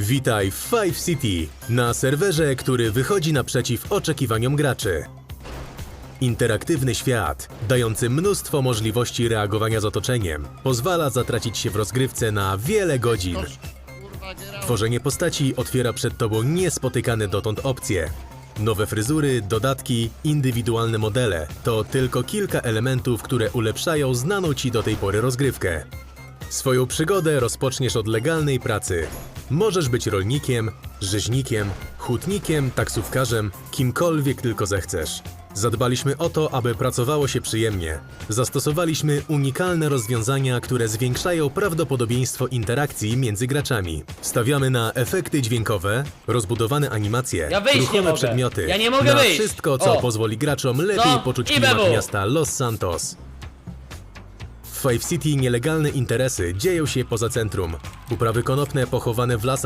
Witaj w Five City, na serwerze, który wychodzi naprzeciw oczekiwaniom graczy. Interaktywny świat, dający mnóstwo możliwości reagowania z otoczeniem, pozwala zatracić się w rozgrywce na wiele godzin. Tworzenie postaci otwiera przed Tobą niespotykane dotąd opcje. Nowe fryzury, dodatki, indywidualne modele to tylko kilka elementów, które ulepszają znaną Ci do tej pory rozgrywkę. Swoją przygodę rozpoczniesz od legalnej pracy. Możesz być rolnikiem, rzeźnikiem, hutnikiem, taksówkarzem, kimkolwiek tylko zechcesz. Zadbaliśmy o to, aby pracowało się przyjemnie. Zastosowaliśmy unikalne rozwiązania, które zwiększają prawdopodobieństwo interakcji między graczami. Stawiamy na efekty dźwiękowe, rozbudowane animacje, Ja wyjść nie ruchome mogę. przedmioty, Ja nie mogę na wyjść. wszystko, co O. pozwoli graczom lepiej No, poczuć i klimat bebu. miasta Los Santos. W Five City nielegalne interesy dzieją się poza centrum. Uprawy konopne pochowane w lasach